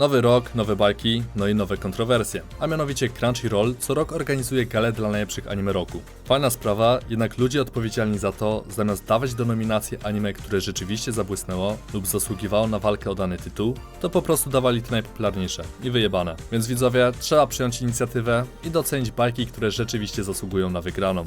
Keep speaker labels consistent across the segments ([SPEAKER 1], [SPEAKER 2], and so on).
[SPEAKER 1] Nowy rok, nowe bajki, no i nowe kontrowersje. A mianowicie Crunchyroll co rok organizuje galę dla najlepszych anime roku. Fajna sprawa, jednak ludzie odpowiedzialni za to, zamiast dawać do nominacji anime, które rzeczywiście zabłysnęło lub zasługiwało na walkę o dany tytuł, to po prostu dawali te najpopularniejsze i wyjebane. Więc widzowie, trzeba przyjąć inicjatywę i docenić bajki, które rzeczywiście zasługują na wygraną.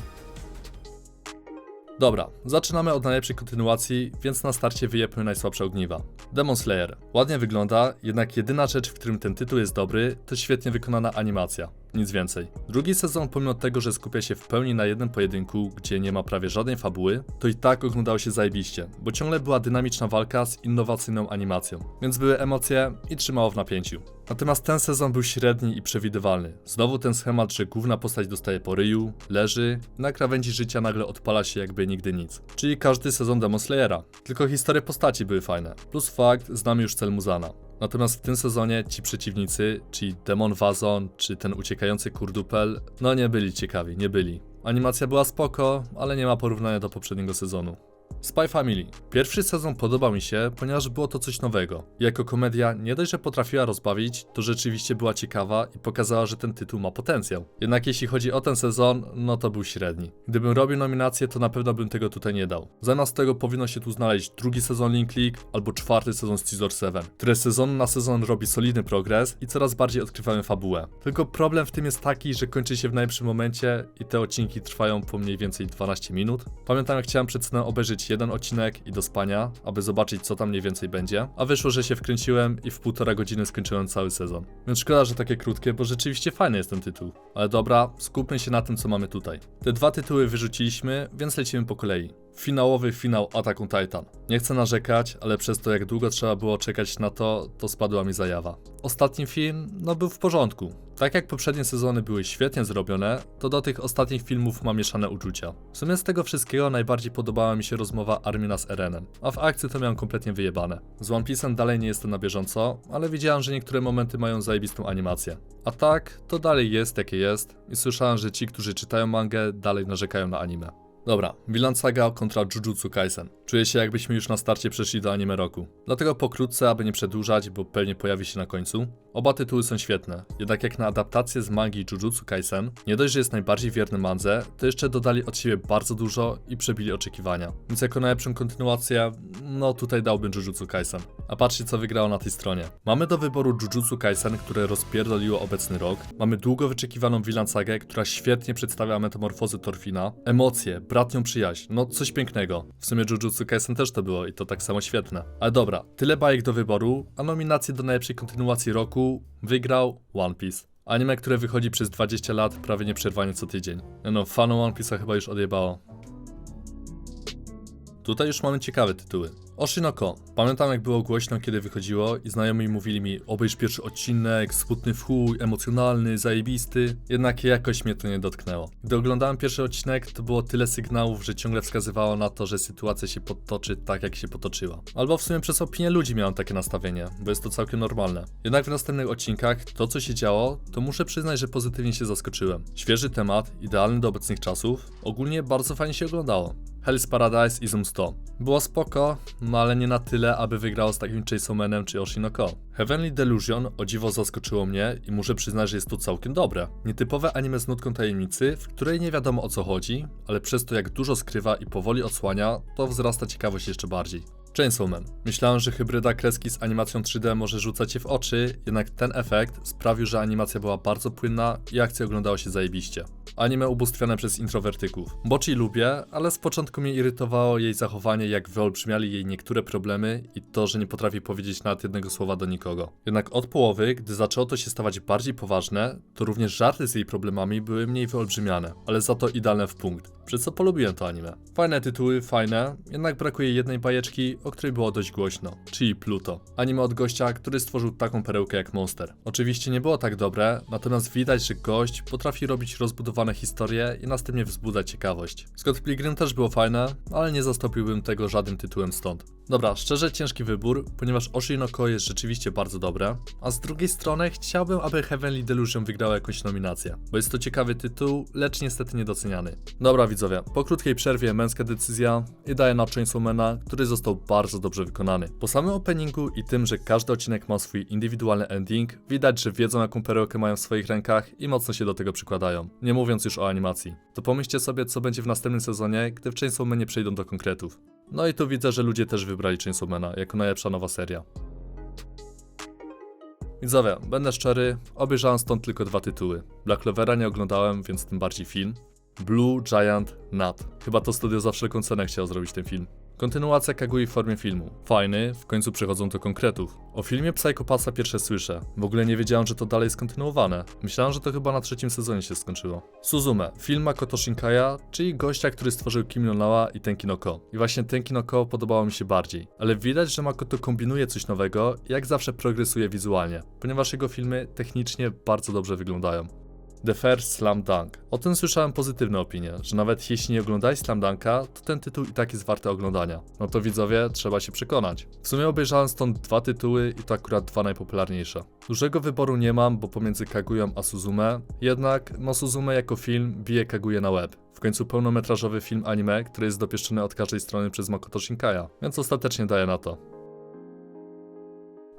[SPEAKER 1] Dobra, zaczynamy od najlepszej kontynuacji, więc na starcie wyjepmy najsłabsze ogniwa. Demon Slayer. Ładnie wygląda, jednak jedyna rzecz, w którym ten tytuł jest dobry, to świetnie wykonana animacja. Nic więcej. Drugi sezon, pomimo tego, że skupia się w pełni na jednym pojedynku, gdzie nie ma prawie żadnej fabuły, to i tak oglądało się zajebiście, bo ciągle była dynamiczna walka z innowacyjną animacją, więc były emocje i trzymało w napięciu. Natomiast ten sezon był średni i przewidywalny. Znowu ten schemat, że główna postać dostaje po ryju, leży, na krawędzi życia nagle odpala się jakby nigdy nic. Czyli każdy sezon Demon Slayera. Tylko historie postaci były fajne. Plus fakt, znamy już cel Muzana. Natomiast w tym sezonie ci przeciwnicy, czyli Demon Wazon, czy ten uciekający kurdupel, no nie byli ciekawi, nie byli. Animacja była spoko, ale nie ma porównania do poprzedniego sezonu. Spy Family. Pierwszy sezon podobał mi się, ponieważ było to coś nowego. Jako komedia nie dość, że potrafiła rozbawić, to rzeczywiście była ciekawa i pokazała, że ten tytuł ma potencjał. Jednak jeśli chodzi o ten sezon, no to był średni. Gdybym robił nominację, to na pewno bym tego tutaj nie dał. Zamiast tego powinno się tu znaleźć drugi sezon Link League albo czwarty sezon Scizor 7, które sezon na sezon robi solidny progres i coraz bardziej odkrywamy fabułę. Tylko problem w tym jest taki, że kończy się w najlepszym momencie i te odcinki trwają po mniej więcej 12 minut. Pamiętam jak chciałem przed snem obejrzeć jeden odcinek i do spania, aby zobaczyć co tam mniej więcej będzie, a wyszło, że się wkręciłem i w półtora godziny skończyłem cały sezon. Więc szkoda, że takie krótkie, bo rzeczywiście fajny jest ten tytuł. Ale dobra, skupmy się na tym co mamy tutaj. Te dwa tytuły wyrzuciliśmy, więc lecimy po kolei. Finałowy finał Attack on Titan. Nie chcę narzekać, ale przez to jak długo trzeba było czekać na to, to spadła mi zajawa. Ostatni film, no był w porządku. Tak jak poprzednie sezony były świetnie zrobione, to do tych ostatnich filmów mam mieszane uczucia. W sumie z tego wszystkiego najbardziej podobała mi się rozmowa Armina z Erenem, a w akcji to miałem kompletnie wyjebane. Z One Piece'em dalej nie jestem na bieżąco, ale widziałem, że niektóre momenty mają zajebistą animację. A tak, to dalej jest jakie jest i słyszałem, że ci, którzy czytają mangę, dalej narzekają na anime. Dobra, Vinland Saga kontra Jujutsu Kaisen. Czuję się jakbyśmy już na starcie przeszli do anime roku. Dlatego pokrótce, aby nie przedłużać, bo pewnie pojawi się na końcu. Oba tytuły są świetne, jednak jak na adaptację z mangi Jujutsu Kaisen, nie dość, że jest najbardziej wierny mandze, to jeszcze dodali od siebie bardzo dużo i przebili oczekiwania. Więc jako najlepszą kontynuację, no tutaj dałbym Jujutsu Kaisen. A patrzcie co wygrało na tej stronie. Mamy do wyboru Jujutsu Kaisen, które rozpierdoliło obecny rok. Mamy długo wyczekiwaną Vinland Sagę, która świetnie przedstawia metamorfozy Torfina, emocje, bratnią przyjaźń, no coś pięknego. W sumie Jujutsu Kaisen też to było i to tak samo świetne. Ale dobra, tyle bajek do wyboru, a nominację do najlepszej kontynuacji roku wygrał One Piece. Anime, które wychodzi przez 20 lat prawie nieprzerwanie co tydzień. No fanom One Piece'a chyba już odjebało. Tutaj już mamy ciekawe tytuły. Oshinoko. Pamiętam jak było głośno kiedy wychodziło i znajomi mówili mi obejrz pierwszy odcinek, smutny w chuj, emocjonalny, zajebisty, jednak jakoś mnie to nie dotknęło. Gdy oglądałem pierwszy odcinek to było tyle sygnałów, że ciągle wskazywało na to, że sytuacja się potoczy tak jak się potoczyła. Albo w sumie przez opinię ludzi miałem takie nastawienie, bo jest to całkiem normalne. Jednak w następnych odcinkach to co się działo, to muszę przyznać, że pozytywnie się zaskoczyłem. Świeży temat, idealny do obecnych czasów, ogólnie bardzo fajnie się oglądało. Hell's Paradise i Zoom 100. Było spoko, no ale nie na tyle, aby wygrało z takim Chainsaw Manem czy Oshinoko. Heavenly Delusion o dziwo zaskoczyło mnie i muszę przyznać, że jest to całkiem dobre. Nietypowe anime z nutką tajemnicy, w której nie wiadomo o co chodzi, ale przez to jak dużo skrywa i powoli odsłania, to wzrasta ciekawość jeszcze bardziej. Chainsaw Man. Myślałem, że hybryda kreski z animacją 3D może rzucać się w oczy, jednak ten efekt sprawił, że animacja była bardzo płynna i akcja oglądała się zajebiście. Anime ubóstwione przez introwertyków. Bochi lubię, ale z początku mnie irytowało jej zachowanie, jak wyolbrzymiali jej niektóre problemy i to, że nie potrafi powiedzieć nawet jednego słowa do nikogo. Jednak od połowy, gdy zaczęło to się stawać bardziej poważne, to również żarty z jej problemami były mniej wyolbrzymiane, ale za to idealne w punkt. Przez co polubiłem to anime. Fajne tytuły, fajne, jednak brakuje jednej bajeczki, o której było dość głośno, czyli Pluto. Anime od gościa, który stworzył taką perełkę jak Monster. Oczywiście nie było tak dobre, natomiast widać, że gość potrafi robić rozbudowane historie i następnie wzbudzać ciekawość. Scott Pilgrim też było fajne, ale nie zastąpiłbym tego żadnym tytułem stąd. Dobra, szczerze ciężki wybór, ponieważ Oshinoko jest rzeczywiście bardzo dobre, a z drugiej strony chciałbym, aby Heavenly Delusion wygrała jakąś nominację, bo jest to ciekawy tytuł, lecz niestety niedoceniany. Dobra widzowie, po krótkiej przerwie męska decyzja i daję na Chainsawmana, który został bardzo dobrze wykonany. Po samym openingu i tym, że każdy odcinek ma swój indywidualny ending, widać, że wiedzą jaką perełkę mają w swoich rękach i mocno się do tego przykładają. Nie mówiąc już o animacji. To pomyślcie sobie, co będzie w następnym sezonie, gdy w Chainsawmanie przejdą do konkretów. No i tu widzę, że ludzie też wybrali Chainsawmana jako najlepsza nowa seria. Widzowie, będę szczery, obejrzałem stąd tylko dwa tytuły. Black Clovera nie oglądałem, więc tym bardziej film. Blue Giant Nut. Chyba to studio za wszelką cenę chciało zrobić ten film. Kontynuacja Kagui w formie filmu. Fajny, w końcu przechodzą do konkretów. O filmie Psychopatha pierwsze słyszę. W ogóle nie wiedziałem, że to dalej jest kontynuowane. Myślałem, że to chyba na trzecim sezonie się skończyło. Suzume, film Makoto Shinkaya, czyli gościa, który stworzył Kimi no Nawa i Tenki no Ko. I właśnie Tenki no Ko podobało mi się bardziej. Ale widać, że Makoto kombinuje coś nowego i jak zawsze progresuje wizualnie, ponieważ jego filmy technicznie bardzo dobrze wyglądają. The First Slam Dunk. O tym słyszałem pozytywne opinie, że nawet jeśli nie oglądałeś Slam Dunka, to ten tytuł i tak jest warty oglądania. No to widzowie, trzeba się przekonać. W sumie obejrzałem stąd dwa tytuły i to akurat dwa najpopularniejsze. Dużego wyboru nie mam, bo pomiędzy Kagują a Suzume, jednak no Suzume jako film bije Kaguję na łeb. W końcu pełnometrażowy film anime, który jest dopieszczony od każdej strony przez Makoto Shinkaya, więc ostatecznie daję na to.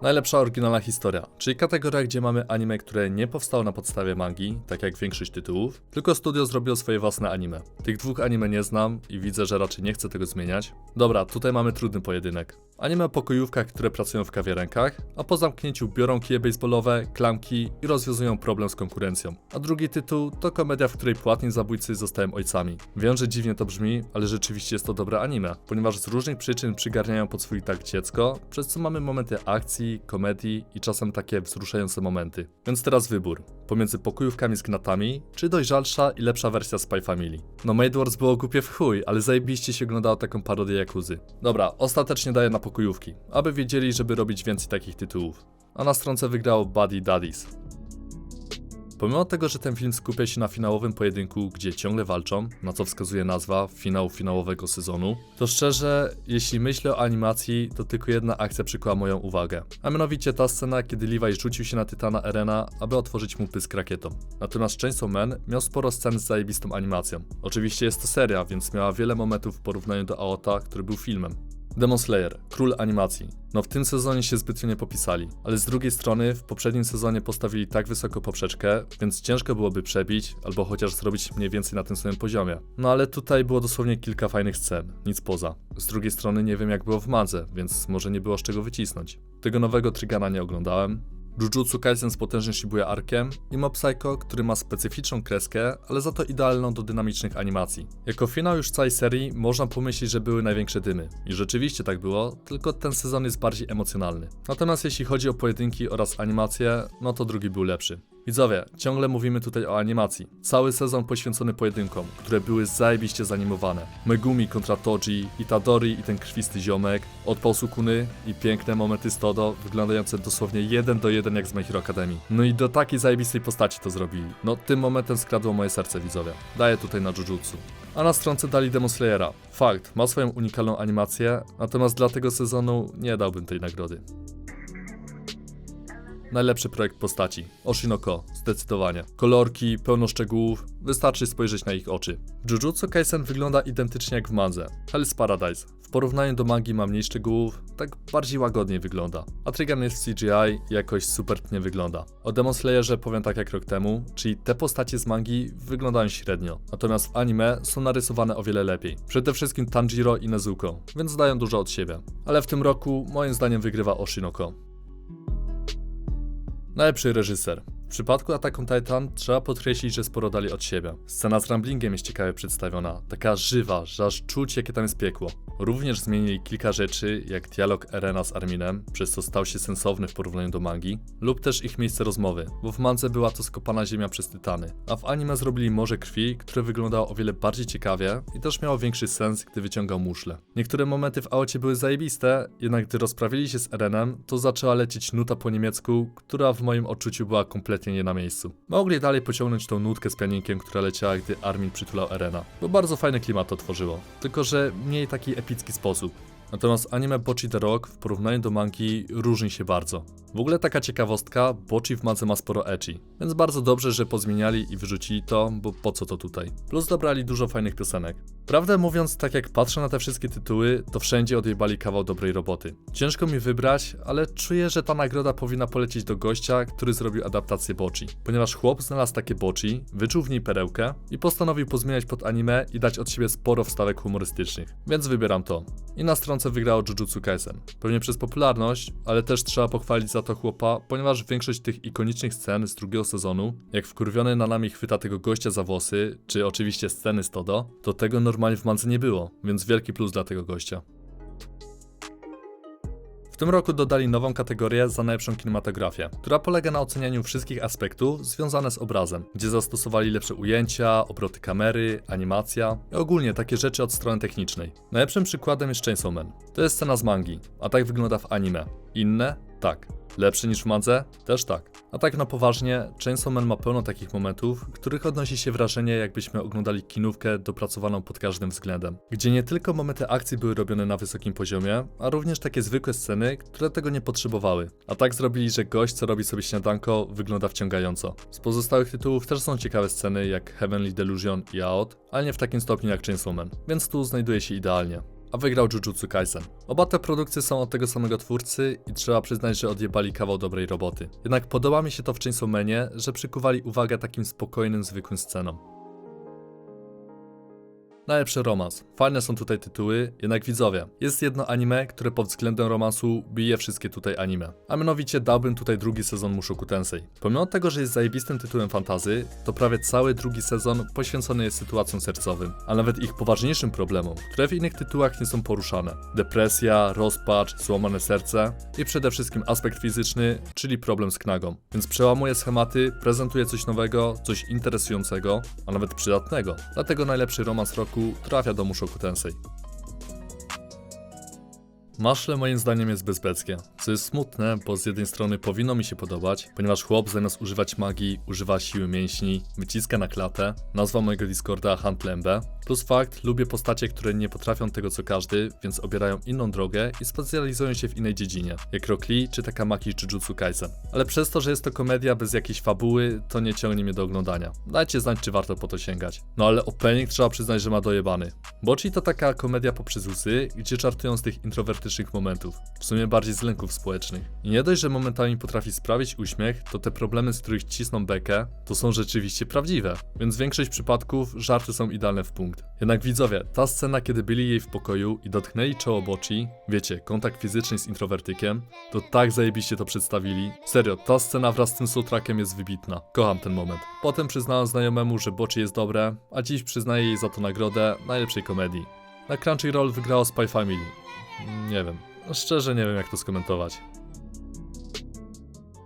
[SPEAKER 1] Najlepsza oryginalna historia, czyli kategoria, gdzie mamy anime, które nie powstało na podstawie mangi, tak jak większość tytułów, tylko studio zrobiło swoje własne anime. Tych dwóch anime nie znam i widzę, że raczej nie chcę tego zmieniać. Dobra, tutaj mamy trudny pojedynek. Anime o pokojówkach, które pracują w kawiarenkach, a po zamknięciu biorą kije baseballowe, klamki i rozwiązują problem z konkurencją. A drugi tytuł to komedia, w której płatni zabójcy zostają ojcami. Wiem, że dziwnie to brzmi, ale rzeczywiście jest to dobre anime, ponieważ z różnych przyczyn przygarniają pod swój tak dziecko, przez co mamy momenty akcji, komedii i czasem takie wzruszające momenty. Więc teraz wybór. Pomiędzy pokojówkami z gnatami, czy dojrzalsza i lepsza wersja Spy Family. No Made Wars było głupie w chuj, ale zajebiście się oglądało taką parodię Jakuzy. Dobra, ostatecznie daję na pokojówki, aby wiedzieli, żeby robić więcej takich tytułów. A na stronce wygrało Buddy Daddies. Pomimo tego, że ten film skupia się na finałowym pojedynku, gdzie ciągle walczą, na co wskazuje nazwa finału finałowego sezonu, to szczerze, jeśli myślę o animacji, to tylko jedna akcja przykuła moją uwagę. A mianowicie ta scena, kiedy Levi rzucił się na Tytana Erena, aby otworzyć mu pysk rakietą. Natomiast Chainsaw Man miał sporo scen z zajebistą animacją. Oczywiście jest to seria, więc miała wiele momentów w porównaniu do Aota, który był filmem. Demon Slayer, król animacji. No w tym sezonie się zbytnio nie popisali, ale z drugiej strony w poprzednim sezonie postawili tak wysoko poprzeczkę, więc ciężko byłoby przebić, albo chociaż zrobić mniej więcej na tym samym poziomie. No ale tutaj było dosłownie kilka fajnych scen, nic poza. Z drugiej strony nie wiem jak było w Madze, więc może nie było z czego wycisnąć. Tego nowego Trigana nie oglądałem, Jujutsu Kaisen z potężnym Shibuya Arkiem i Mob Psycho, który ma specyficzną kreskę, ale za to idealną do dynamicznych animacji. Jako finał już całej serii można pomyśleć, że były największe dymy. I rzeczywiście tak było, tylko ten sezon jest bardziej emocjonalny. Natomiast jeśli chodzi o pojedynki oraz animacje, no to drugi był lepszy. Widzowie, ciągle mówimy tutaj o animacji. Cały sezon poświęcony pojedynkom, które były zajebiście zanimowane. Megumi kontra Toji, Itadori i ten krwisty ziomek, odpał Sukuny i piękne momenty Stodo, wyglądające dosłownie jeden do jeden jak z My Hero Academy. No i do takiej zajebistej postaci to zrobili. No tym momentem skradło moje serce widzowie. Daję tutaj na Jujutsu. A na stronce dali Demon Slayera. Fakt, ma swoją unikalną animację, natomiast dla tego sezonu nie dałbym tej nagrody. Najlepszy projekt postaci. Oshinoko, zdecydowanie. Kolorki, pełno szczegółów, wystarczy spojrzeć na ich oczy. Jujutsu Kaisen wygląda identycznie jak w manze. Hell's Paradise. W porównaniu do mangi ma mniej szczegółów, tak bardziej łagodnie wygląda. A Trigun jest w CGI i jakoś super nie wygląda. O Demon Slayerze powiem tak jak rok temu, czyli te postacie z mangi wyglądają średnio. Natomiast w anime są narysowane o wiele lepiej. Przede wszystkim Tanjiro i Nezuko, więc dają dużo od siebie. Ale w tym roku moim zdaniem wygrywa Oshinoko. Najlepszy reżyser. W przypadku Attack on Titan trzeba podkreślić, że sporo dali od siebie. Scena z Ramblingiem jest ciekawie przedstawiona, taka żywa, że aż czuć jakie tam jest piekło. Również zmienili kilka rzeczy, jak dialog Erena z Arminem, przez co stał się sensowny w porównaniu do mangi, lub też ich miejsce rozmowy, bo w mance była to skopana ziemia przez tytany, a w anime zrobili Morze Krwi, które wyglądało o wiele bardziej ciekawie i też miało większy sens, gdy wyciągał muszle. Niektóre momenty w aucie były zajebiste, jednak gdy rozprawili się z Erenem, to zaczęła lecieć nuta po niemiecku, która w moim odczuciu była kompletnie nie na miejscu. Mogli dalej pociągnąć tą nutkę z pianinkiem, która leciała, gdy Armin przytulał Erena, bo bardzo fajny klimat to tworzyło, tylko że mniej taki epicki sposób. Natomiast anime Bochi the Rock w porównaniu do mangi różni się bardzo. W ogóle taka ciekawostka, Bochi w madze ma sporo ecchi, więc bardzo dobrze, że pozmieniali i wyrzucili to, bo po co to tutaj. Plus dobrali dużo fajnych piosenek. Prawdę mówiąc, tak jak patrzę na te wszystkie tytuły, to wszędzie odjebali kawał dobrej roboty. Ciężko mi wybrać, ale czuję, że ta nagroda powinna polecieć do gościa, który zrobił adaptację Bochi. Ponieważ chłop znalazł takie Bochi, wyczuł w niej perełkę i postanowił pozmieniać pod anime i dać od siebie sporo wstawek humorystycznych. Więc wybieram to. I na stronce wygrało Jujutsu Kaisen. Pewnie przez popularność, ale też trzeba pochwalić za to chłopa, ponieważ większość tych ikonicznych scen z drugiego sezonu, jak wkurwiony na nami chwyta tego gościa za włosy, czy oczywiście sceny z Todo, to tego normalnie w mance nie było, więc wielki plus dla tego gościa. W tym roku dodali nową kategorię za najlepszą kinematografię, która polega na ocenianiu wszystkich aspektów związanych z obrazem, gdzie zastosowali lepsze ujęcia, obroty kamery, animacja i ogólnie takie rzeczy od strony technicznej. Najlepszym przykładem jest Chainsaw Man. To jest scena z mangi, a tak wygląda w anime. Inne? Tak. Lepsze niż w mandze? Też tak. A tak na poważnie, Chainsaw Man ma pełno takich momentów, których odnosi się wrażenie, jakbyśmy oglądali kinówkę dopracowaną pod każdym względem. Gdzie nie tylko momenty akcji były robione na wysokim poziomie, a również takie zwykłe sceny, które tego nie potrzebowały. A tak zrobili, że gość, co robi sobie śniadanko, wygląda wciągająco. Z pozostałych tytułów też są ciekawe sceny, jak Heavenly Delusion i Out, ale nie w takim stopniu jak Chainsaw Man, więc tu znajduje się idealnie a wygrał Jujutsu Kaisen. Oba te produkcje są od tego samego twórcy i trzeba przyznać, że odjebali kawał dobrej roboty. Jednak podoba mi się to w Chainsaw Manie, że przykuwali uwagę takim spokojnym, zwykłym scenom. Najlepszy romans. Fajne są tutaj tytuły, jednak widzowie. Jest jedno anime, które pod względem romansu bije wszystkie tutaj anime. A mianowicie dałbym tutaj drugi sezon Mushoku Tensei. Pomimo tego, że jest zajebistym tytułem fantazy, to prawie cały drugi sezon poświęcony jest sytuacjom sercowym, a nawet ich poważniejszym problemom, które w innych tytułach nie są poruszane. Depresja, rozpacz, złamane serce i przede wszystkim aspekt fizyczny, czyli problem z knagą. Więc przełamuje schematy, prezentuje coś nowego, coś interesującego, a nawet przydatnego. Dlatego najlepszy romans roku trafia do Mushoku Tensei. Maszle moim zdaniem jest bezbeckie, co jest smutne, bo z jednej strony powinno mi się podobać, ponieważ chłop zamiast używać magii, używa siły mięśni, wyciska na klatę, nazwa mojego Discorda Huntlembe, plus fakt, lubię postacie, które nie potrafią tego co każdy, więc obierają inną drogę i specjalizują się w innej dziedzinie, jak Rock Lee czy Takamaki Jujutsu Kaisen. Ale przez to, że jest to komedia bez jakiejś fabuły, to nie ciągnie mnie do oglądania. Dajcie znać, czy warto po to sięgać. No ale opening trzeba przyznać, że ma dojebany. Bochi to taka komedia poprzez łzy, gdzie czartują z tych introwertycznych momentów, w sumie bardziej z lęków społecznych. I nie dość, że momentami potrafi sprawić uśmiech, to te problemy, z których cisną bekę, to są rzeczywiście prawdziwe. Więc większość przypadków żarty są idealne w punkt. Jednak widzowie, ta scena, kiedy byli jej w pokoju i dotknęli czoło Bochi, wiecie, kontakt fizyczny z introwertykiem, to tak zajebiście to przedstawili. Serio, ta scena wraz z tym soundtrackiem jest wybitna. Kocham ten moment. Potem przyznałem znajomemu, że Bochi jest dobre, a dziś przyznaję jej za to nagrodę najlepszej komedii. Na Crunchyroll wygrało Spy Family. Nie wiem. Szczerze nie wiem, jak to skomentować.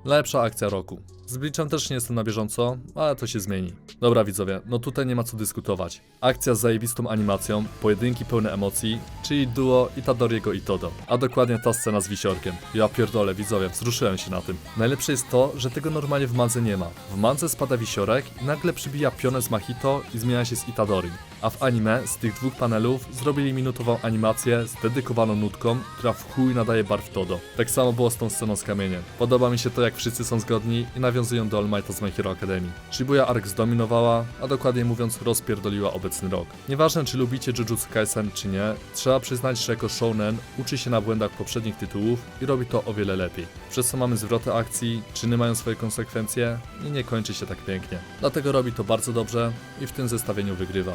[SPEAKER 1] Lepsza akcja roku. Z Bleachem też nie jestem na bieżąco, ale to się zmieni. Dobra widzowie, no tutaj nie ma co dyskutować. Akcja z zajebistą animacją, pojedynki pełne emocji, czyli duo Itadoriego i Todo. A dokładnie ta scena z wisiorkiem. Ja pierdolę widzowie, wzruszyłem się na tym. Najlepsze jest to, że tego normalnie w mandze nie ma. W mandze spada wisiorek i nagle przybija pionę z Mahito i zmienia się z Itadorim. A w anime z tych dwóch panelów zrobili minutową animację z dedykowaną nutką, która w chuj nadaje barw Todo. Tak samo było z tą sceną z kamieniem. Podoba mi się to jak wszyscy są zgodni i nawiązują do All Might z My Hero Academy. Shibuya Arc zdominowała, a dokładniej mówiąc rozpierdoliła obecny rok. Nieważne czy lubicie Jujutsu Kaisen czy nie, trzeba przyznać, że jako shounen uczy się na błędach poprzednich tytułów i robi to o wiele lepiej. Przez co mamy zwroty akcji, czyny mają swoje konsekwencje i nie kończy się tak pięknie. Dlatego robi to bardzo dobrze i w tym zestawieniu wygrywa.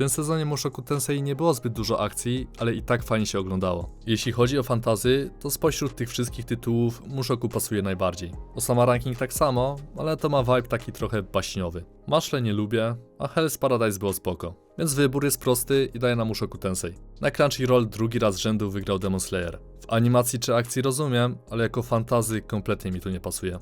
[SPEAKER 1] Tym sezonie Mushoku Tensei nie było zbyt dużo akcji, ale i tak fajnie się oglądało. Jeśli chodzi o fantazy, to spośród tych wszystkich tytułów Mushoku pasuje najbardziej. Osama Ranking tak samo, ale to ma vibe taki trochę baśniowy. Maszle nie lubię, a Hell's Paradise było spoko. Więc wybór jest prosty i daję na Mushoku Tensei. Na Crunchyroll drugi raz z rzędu wygrał Demon Slayer. W animacji czy akcji rozumiem, ale jako fantazy kompletnie mi to nie pasuje.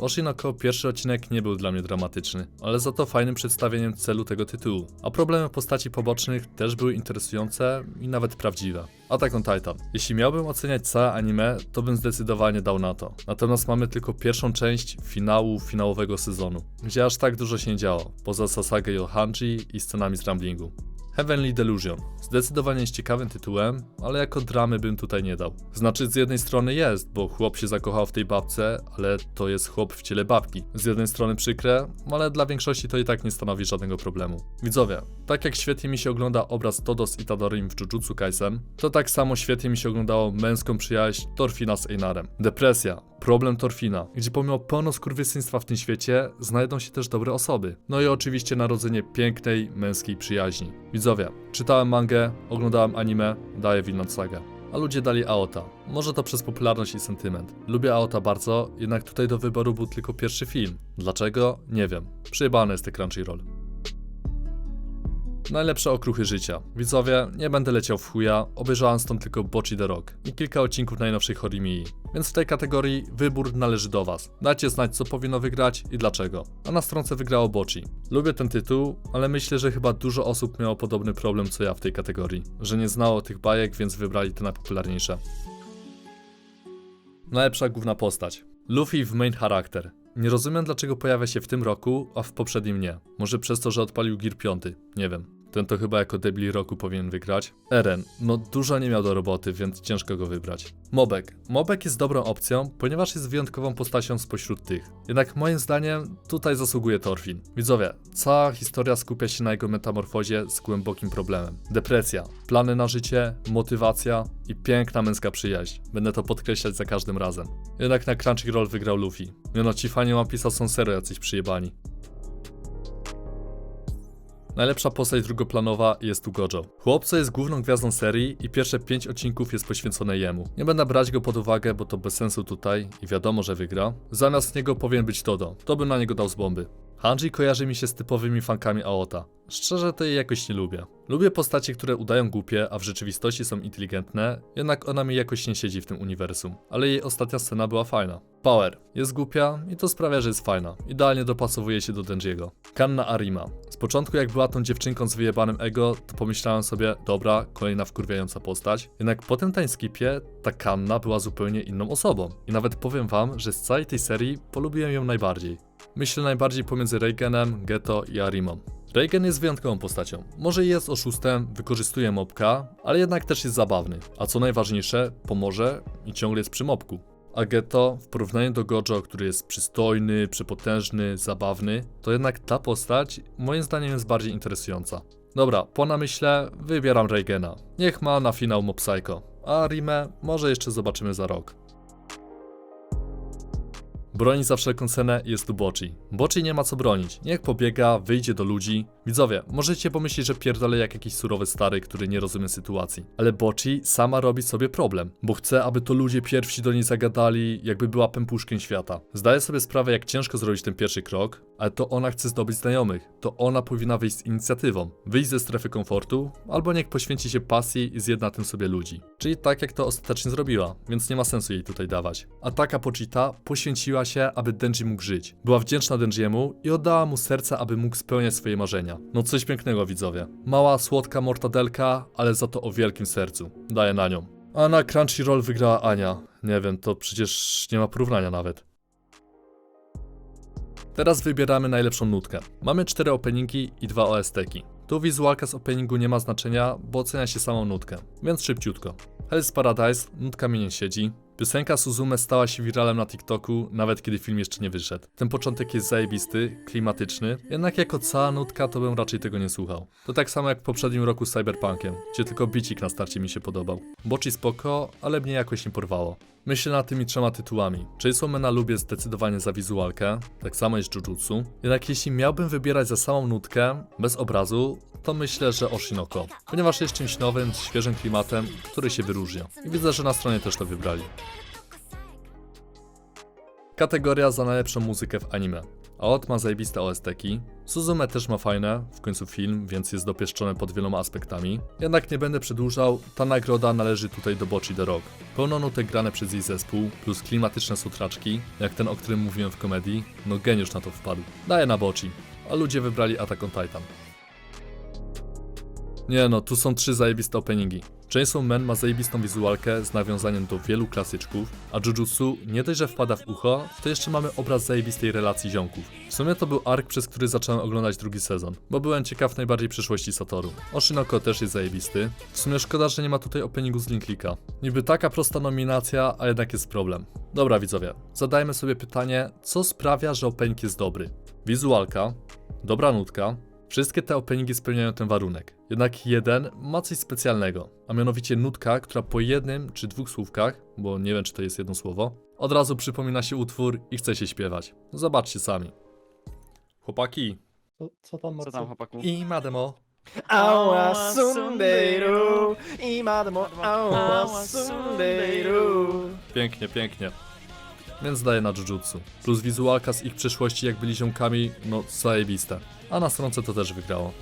[SPEAKER 1] Oshinoko pierwszy odcinek nie był dla mnie dramatyczny, ale za to fajnym przedstawieniem celu tego tytułu. A problemy postaci pobocznych też były interesujące i nawet prawdziwe. Attack on Titan. Jeśli miałbym oceniać całe anime, to bym zdecydowanie dał na to. Natomiast mamy tylko pierwszą część finału finałowego sezonu, gdzie aż tak dużo się nie działo, poza Sasage Yohanji i scenami z ramblingu. Heavenly Delusion. Zdecydowanie jest ciekawym tytułem, ale jako dramy bym tutaj nie dał. Znaczy z jednej strony jest, bo chłop się zakochał w tej babce, ale to jest chłop w ciele babki. Z jednej strony przykre, ale dla większości to i tak nie stanowi żadnego problemu. Widzowie, tak jak świetnie mi się ogląda obraz Todos i Tadorim w Jujutsu Kaisen, to tak samo świetnie mi się oglądało męską przyjaźń Torfina z Einarem. Depresja, problem Torfina, gdzie pomimo pełno skurwysyństwa w tym świecie, znajdą się też dobre osoby. No i oczywiście narodzenie pięknej, męskiej przyjaźni. Widzowie, czytałem mangę, oglądałem anime, daję Vinland Saga. A ludzie dali Aota. Może to przez popularność i sentyment. Lubię Aota bardzo, jednak tutaj do wyboru był tylko pierwszy film. Dlaczego? Nie wiem. Przyjebany jest ten Crunchyroll. Najlepsze okruchy życia. Widzowie, nie będę leciał w chuja, obejrzałem stąd tylko Bochi the Rock i kilka odcinków najnowszej Horimii. Więc w tej kategorii wybór należy do was. Dajcie znać co powinno wygrać i dlaczego. A na stronce wygrało Bochi. Lubię ten tytuł, ale myślę, że chyba dużo osób miało podobny problem co ja w tej kategorii. Że nie znało tych bajek, więc wybrali te najpopularniejsze. Najlepsza główna postać. Luffy w main charakter. Nie rozumiem dlaczego pojawia się w tym roku, a w poprzednim nie. Może przez to, że odpalił Gear 5. Nie wiem. Ten to chyba jako debil roku powinien wygrać. Eren, no dużo nie miał do roboty, więc ciężko go wybrać. Mobek. Mobek jest dobrą opcją, ponieważ jest wyjątkową postacią spośród tych. Jednak moim zdaniem tutaj zasługuje Torfin. Widzowie, cała historia skupia się na jego metamorfozie z głębokim problemem. Depresja, plany na życie, motywacja i piękna męska przyjaźń. Będę to podkreślać za każdym razem. Jednak na Crunchyroll wygrał Luffy. Miano ci fani One Piece'a są serio jacyś przyjebani. Najlepsza postać drugoplanowa jest tu Gojo. Chłopco jest główną gwiazdą serii i pierwsze 5 odcinków jest poświęcone jemu. Nie będę brać go pod uwagę, bo to bez sensu tutaj i wiadomo, że wygra. Zamiast niego powinien być Todo. To bym na niego dał z bomby. Hanji kojarzy mi się z typowymi fankami Aota. Szczerze to jej jakoś nie lubię. Lubię postacie, które udają głupie, a w rzeczywistości są inteligentne, jednak ona mi jakoś nie siedzi w tym uniwersum. Ale jej ostatnia scena była fajna. Power. Jest głupia i to sprawia, że jest fajna. Idealnie dopasowuje się do Denjiego. Kanna Arima. Początku jak była tą dziewczynką z wyjebanym ego, to pomyślałem sobie, dobra, kolejna wkurwiająca postać. Jednak po tym timeskipie ta Kanna była zupełnie inną osobą. I nawet powiem wam, że z całej tej serii polubiłem ją najbardziej. Myślę najbardziej pomiędzy Reigenem, Geto i Arimą. Reigen jest wyjątkową postacią. Może jest oszustem, wykorzystuje mopka, ale jednak też jest zabawny. A co najważniejsze, pomoże i ciągle jest przy mopku. A Geto, w porównaniu do Gojo, który jest przystojny, przepotężny, zabawny, to jednak ta postać moim zdaniem jest bardziej interesująca. Dobra, po namyśle wybieram Reigena. Niech ma na finał Mob Psycho. A Rimę może jeszcze zobaczymy za rok. Broni za wszelką cenę jest tu Bochi. Bochi nie ma co bronić. Niech pobiega, wyjdzie do ludzi. Widzowie, możecie pomyśleć, że pierdolę jak jakiś surowy stary, który nie rozumie sytuacji. Ale Bochi sama robi sobie problem, bo chce, aby to ludzie pierwsi do niej zagadali, jakby była pępuszkiem świata. Zdaję sobie sprawę, jak ciężko zrobić ten pierwszy krok, ale to ona chce zdobyć znajomych. To ona powinna wyjść z inicjatywą. Wyjść ze strefy komfortu, albo niech poświęci się pasji i zjedna tym sobie ludzi. Czyli tak jak to ostatecznie zrobiła, więc nie ma sensu jej tutaj dawać. A taka Pochita poświęciła się, aby Denji mógł żyć. Była wdzięczna Denjiemu i oddała mu serce, aby mógł spełniać swoje marzenia. No coś pięknego widzowie. Mała, słodka mortadelka, ale za to o wielkim sercu. Daję na nią. A na Crunchyroll wygrała Ania. Nie wiem, to przecież nie ma porównania nawet. Teraz wybieramy najlepszą nutkę. Mamy cztery openingi i dwa OST-ki. Tu wizualka z openingu nie ma znaczenia, bo ocenia się samą nutkę, więc szybciutko. Hell's Paradise, nutka mi nie siedzi. Piosenka Suzume stała się wiralem na TikToku, nawet kiedy film jeszcze nie wyszedł. Ten początek jest zajebisty, klimatyczny, jednak jako cała nutka to bym raczej tego nie słuchał. To tak samo jak w poprzednim roku z Cyberpunkiem, gdzie tylko bicik na starcie mi się podobał. Bochi spoko, ale mnie jakoś nie porwało. Myślę nad tymi trzema tytułami. Chainsaw lubię zdecydowanie za wizualkę, tak samo jest Jujutsu. Jednak jeśli miałbym wybierać za samą nutkę, bez obrazu, to myślę, że Oshinoko. Ponieważ jest czymś nowym, świeżym klimatem, który się wyróżnia. I widzę, że na stronie też to wybrali. Kategoria za najlepszą muzykę w anime. Aot ma zajebiste OST-ki, Suzume też ma fajne, w końcu film, więc jest dopieszczone pod wieloma aspektami. Jednak nie będę przedłużał, ta nagroda należy tutaj do Bochi The Rock. Pełno nutek grane przez jej zespół, plus klimatyczne sutraczki, jak ten, o którym mówiłem w komedii, no geniusz na to wpadł. Daję na Bochi, a ludzie wybrali Attack on Titan. Nie no, tu są trzy zajebiste openingi. Chainsaw Man ma zajebistą wizualkę z nawiązaniem do wielu klasyczków, a Jujutsu nie dość, że wpada w ucho, to jeszcze mamy obraz zajebistej relacji ziomków. W sumie to był ark, przez który zacząłem oglądać drugi sezon, bo byłem ciekaw najbardziej przyszłości Satoru. Oshinoko też jest zajebisty. W sumie szkoda, że nie ma tutaj openingu z Linklika. Niby taka prosta nominacja, a jednak jest problem. Dobra widzowie, zadajmy sobie pytanie, co sprawia, że opening jest dobry? Wizualka, dobra nutka, Wszystkie te openingi spełniają ten warunek. Jednak jeden ma coś specjalnego, a mianowicie nutka, która po jednym czy dwóch słówkach, bo nie wiem czy to jest jedno słowo, od razu przypomina się utwór i chce się śpiewać. Zobaczcie sami. Chłopaki.
[SPEAKER 2] Co, co tam,
[SPEAKER 3] Co
[SPEAKER 2] Marcel?
[SPEAKER 3] tam chłopaku?
[SPEAKER 1] I mademo.
[SPEAKER 2] Demo, ała sundejru.
[SPEAKER 1] Pięknie, pięknie. Więc daję na Jujutsu. Plus wizualka z ich przeszłości jak byli ziomkami, no zajebiste. A na stronce to też wygrało.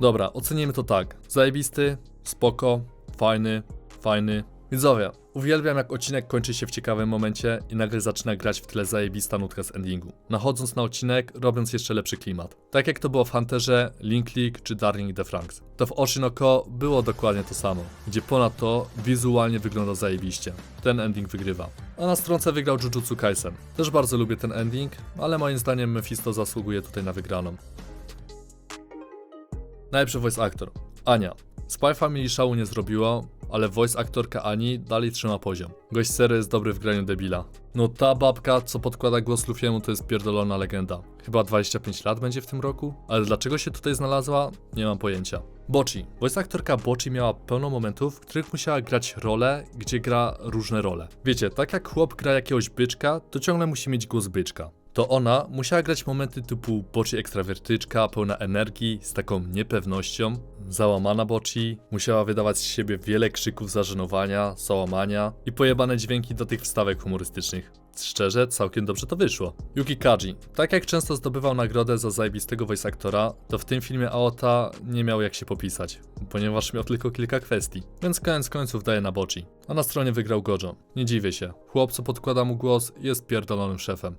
[SPEAKER 1] Dobra, ocenimy to tak. Zajebisty, spoko, fajny, fajny. Widzowie, uwielbiam jak odcinek kończy się w ciekawym momencie i nagle zaczyna grać w tle zajebista nutka z endingu. Nachodząc na odcinek, robiąc jeszcze lepszy klimat. Tak jak to było w Hunterze, Link League czy Darling the Franks. To w Oshinoko było dokładnie to samo, gdzie ponadto wizualnie wygląda zajebiście. Ten ending wygrywa. A na stronce wygrał Jujutsu Kaisen. Też bardzo lubię ten ending, ale moim zdaniem Mephisto zasługuje tutaj na wygraną. Najlepszy voice actor. Ania. Spy Family szału nie zrobiło, ale voice aktorka Ani dalej trzyma poziom. Gość sery jest dobry w graniu debila. No ta babka, co podkłada głos Lufiemu, to jest pierdolona legenda. Chyba 25 lat będzie w tym roku? Ale dlaczego się tutaj znalazła? Nie mam pojęcia. Bochi. Voice aktorka Bochi miała pełno momentów, w których musiała grać role, gdzie gra różne role. Wiecie, tak jak chłop gra jakiegoś byczka, to ciągle musi mieć głos byczka to ona musiała grać momenty typu Boci ekstrawertyczka, pełna energii, z taką niepewnością. Załamana Boci musiała wydawać z siebie wiele krzyków zażenowania, załamania i pojebane dźwięki do tych wstawek humorystycznych. Szczerze, całkiem dobrze to wyszło. Yuki Kaji. Tak jak często zdobywał nagrodę za zajebistego voice aktora, to w tym filmie Aota nie miał jak się popisać, ponieważ miał tylko kilka kwestii. Więc koniec końców daje na Boci. A na stronie wygrał Gojo. Nie dziwię się. Chłop, co podkłada mu głos, jest pierdolonym szefem.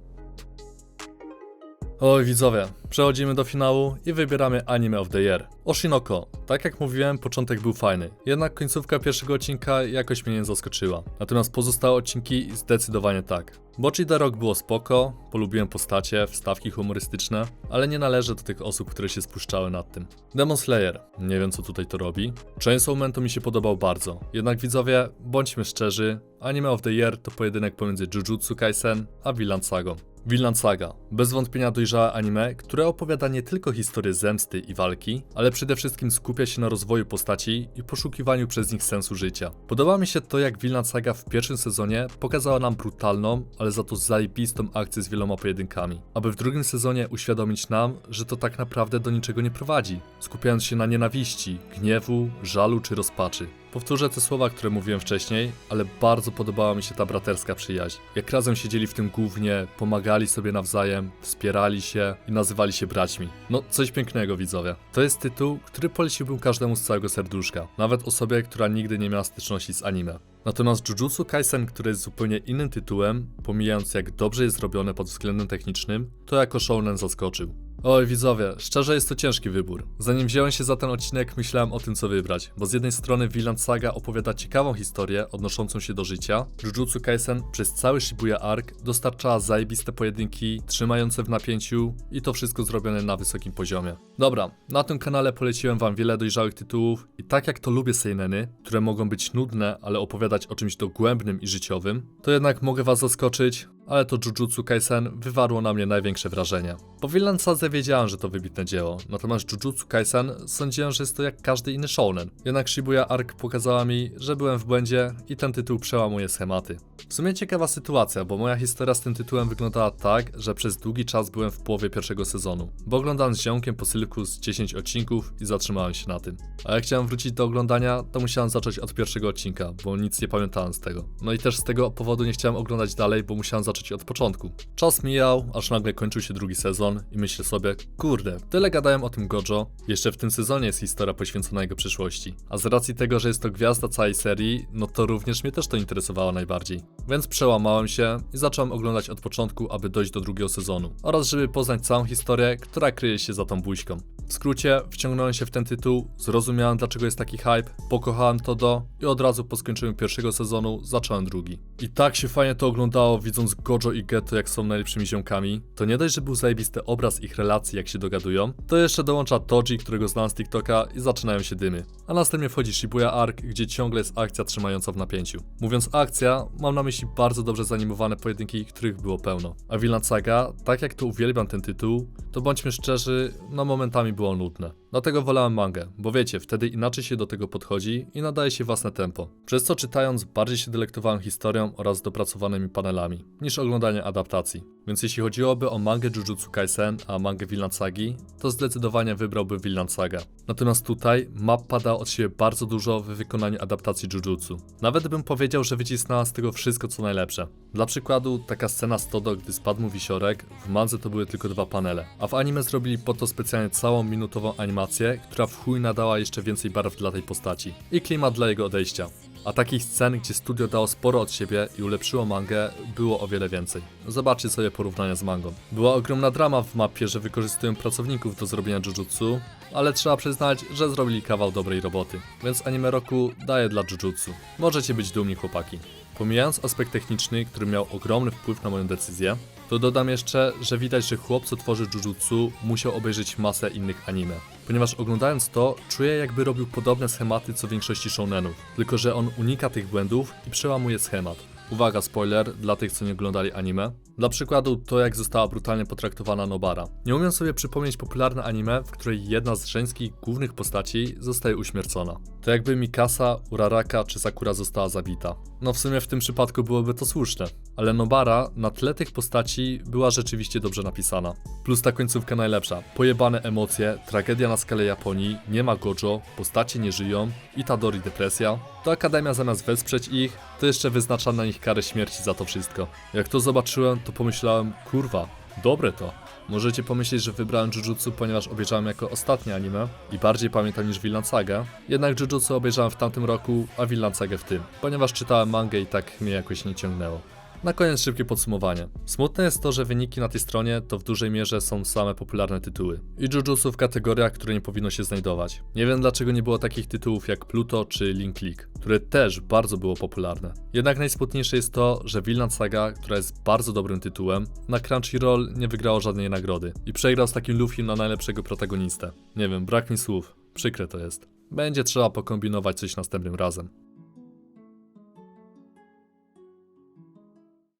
[SPEAKER 1] Oj widzowie, przechodzimy do finału i wybieramy Anime of the Year. Oshinoko. Tak jak mówiłem, początek był fajny, jednak końcówka pierwszego odcinka jakoś mnie nie zaskoczyła. Natomiast pozostałe odcinki zdecydowanie tak. Bochi the Rock było spoko, polubiłem postacie, wstawki humorystyczne, ale nie należę do tych osób, które się spuszczały nad tym. Demon Slayer. Nie wiem co tutaj to robi. Chainsaw Man to mi się podobał bardzo. Jednak widzowie, bądźmy szczerzy, Anime of the Year to pojedynek pomiędzy Jujutsu Kaisen a Vinland Sagą. Vinland Saga. Bez wątpienia dojrzałe anime, które opowiada nie tylko historię zemsty i walki, ale przede wszystkim skupia się na rozwoju postaci i poszukiwaniu przez nich sensu życia. Podoba mi się to, jak Vinland Saga w pierwszym sezonie pokazała nam brutalną, ale za to zajebistą akcję z wieloma pojedynkami, aby w drugim sezonie uświadomić nam, że to tak naprawdę do niczego nie prowadzi, skupiając się na nienawiści, gniewu, żalu czy rozpaczy. Powtórzę te słowa, które mówiłem wcześniej, ale bardzo podobała mi się ta braterska przyjaźń. Jak razem siedzieli w tym głównie, pomagali sobie nawzajem, wspierali się i nazywali się braćmi. No, coś pięknego, widzowie. To jest tytuł, który poleciłbym każdemu z całego serduszka, nawet osobie, która nigdy nie miała styczności z anime. Natomiast Jujutsu Kaisen, które jest zupełnie innym tytułem, pomijając jak dobrze jest zrobione pod względem technicznym, to jako shounen zaskoczył. Oj widzowie, szczerze jest to ciężki wybór. Zanim wziąłem się za ten odcinek, myślałem o tym co wybrać, bo z jednej strony Vinland Saga opowiada ciekawą historię odnoszącą się do życia, Jujutsu Kaisen przez cały Shibuya Arc dostarczała zajebiste pojedynki, trzymające w napięciu i to wszystko zrobione na wysokim poziomie. Dobra, na tym kanale poleciłem wam wiele dojrzałych tytułów i tak jak to lubię seineny, które mogą być nudne, ale opowiadać o czymś dogłębnym i życiowym, to jednak mogę was zaskoczyć, ale to Jujutsu Kaisen wywarło na mnie największe wrażenie. Po Vinland Sadze wiedziałem, że to wybitne dzieło, natomiast Jujutsu Kaisen sądziłem, że jest to jak każdy inny shounen. Jednak Shibuya Arc pokazała mi, że byłem w błędzie i ten tytuł przełamuje schematy. W sumie ciekawa sytuacja, bo moja historia z tym tytułem wyglądała tak, że przez długi czas byłem w połowie pierwszego sezonu, bo oglądałem z ziomkiem po z 10 odcinków i zatrzymałem się na tym. A jak chciałem wrócić do oglądania, to musiałem zacząć od pierwszego odcinka, bo nic nie pamiętałem z tego. No i też z tego powodu nie chciałem oglądać dalej, bo musiałem zacząć od początku. Czas mijał, aż nagle kończył się drugi sezon i myślę sobie, kurde, tyle gadałem o tym Gojo, jeszcze w tym sezonie jest historia poświęcona jego przyszłości. A z racji tego, że jest to gwiazda całej serii, no to również mnie też to interesowało najbardziej. Więc przełamałem się i zacząłem oglądać od początku, aby dojść do drugiego sezonu. Oraz żeby poznać całą historię, która kryje się za tą buźką. W skrócie, wciągnąłem się w ten tytuł, zrozumiałem dlaczego jest taki hype, pokochałem to do i od razu po skończeniu pierwszego sezonu zacząłem drugi. I tak się fajnie to oglądało, widząc Gojo i Geto jak są najlepszymi ziomkami. To nie dość, że był zajebisty obraz ich relacji jak się dogadują, to jeszcze dołącza Toji, którego znam z TikToka i zaczynają się dymy. A następnie wchodzi Shibuya Arc, gdzie ciągle jest akcja trzymająca w napięciu. Mówiąc akcja, mam na myśli bardzo dobrze zanimowane pojedynki, których było pełno. A Vinland Saga, tak jak to uwielbiam ten tytuł, to bądźmy szczerzy, no momentami było nudne. Dlatego wolałem mangę, bo wiecie, wtedy inaczej się do tego podchodzi i nadaje się własne tempo. Przez co czytając bardziej się delektowałem historią oraz dopracowanymi panelami, niż oglądanie adaptacji. Więc jeśli chodziłoby o mangę Jujutsu Kaisen, a mangę Vinland Sagi, to zdecydowanie wybrałbym Vinland Saga. Natomiast tutaj mappa da od siebie bardzo dużo w wykonaniu adaptacji Jujutsu. Nawet bym powiedział, że wycisnęła z tego wszystko co najlepsze. Dla przykładu, taka scena z Todo, gdy spadł mu wisiorek, w mandze to były tylko dwa panele, a w anime zrobili po to specjalnie całą minutową animację, która w chuj nadała jeszcze więcej barw dla tej postaci i klimat dla jego odejścia. A takich scen, gdzie studio dało sporo od siebie i ulepszyło mangę, było o wiele więcej. Zobaczcie sobie porównania z mangą. Była ogromna drama w mapie, że wykorzystują pracowników do zrobienia jujutsu, ale trzeba przyznać, że zrobili kawał dobrej roboty. Więc anime roku daje dla jujutsu. Możecie być dumni chłopaki. Pomijając aspekt techniczny, który miał ogromny wpływ na moją decyzję, to dodam jeszcze, że widać, że chłop co tworzy jujutsu musiał obejrzeć masę innych anime. Ponieważ oglądając to, czuję jakby robił podobne schematy co większości shounenów, tylko że on unika tych błędów i przełamuje schemat. Uwaga, spoiler dla tych, co nie oglądali anime. Dla przykładu, to jak została brutalnie potraktowana Nobara. Nie umiem sobie przypomnieć popularne anime, w której jedna z żeńskich głównych postaci zostaje uśmiercona. To jakby Mikasa, Uraraka czy Sakura została zabita. No w sumie w tym przypadku byłoby to słuszne. Ale Nobara na tle tych postaci była rzeczywiście dobrze napisana. Plus ta końcówka najlepsza. Pojebane emocje, tragedia na skalę Japonii, nie ma Gojo, postacie nie żyją, Itadori depresja. To Akademia zamiast wesprzeć ich, to jeszcze wyznacza na nich karę śmierci za to wszystko. Jak to zobaczyłem, to pomyślałem, kurwa, dobre to. Możecie pomyśleć, że wybrałem Jujutsu, ponieważ obejrzałem jako ostatnie anime i bardziej pamiętam niż Vinland Saga. Jednak Jujutsu obejrzałem w tamtym roku, a Vinland Sagę w tym, ponieważ czytałem mangę i tak mnie jakoś nie ciągnęło. Na koniec szybkie podsumowanie. Smutne jest to, że wyniki na tej stronie to w dużej mierze są same popularne tytuły. I Jujutsu w kategoriach, które nie powinno się znajdować. Nie wiem dlaczego nie było takich tytułów jak Pluto czy Link League, które też bardzo było popularne. Jednak najsmutniejsze jest to, że Vinland Saga, która jest bardzo dobrym tytułem, na Crunchyroll nie wygrało żadnej nagrody i przegrał z takim Luffy na najlepszego protagonistę. Nie wiem, brak mi słów. Przykre to jest. Będzie trzeba pokombinować coś następnym razem.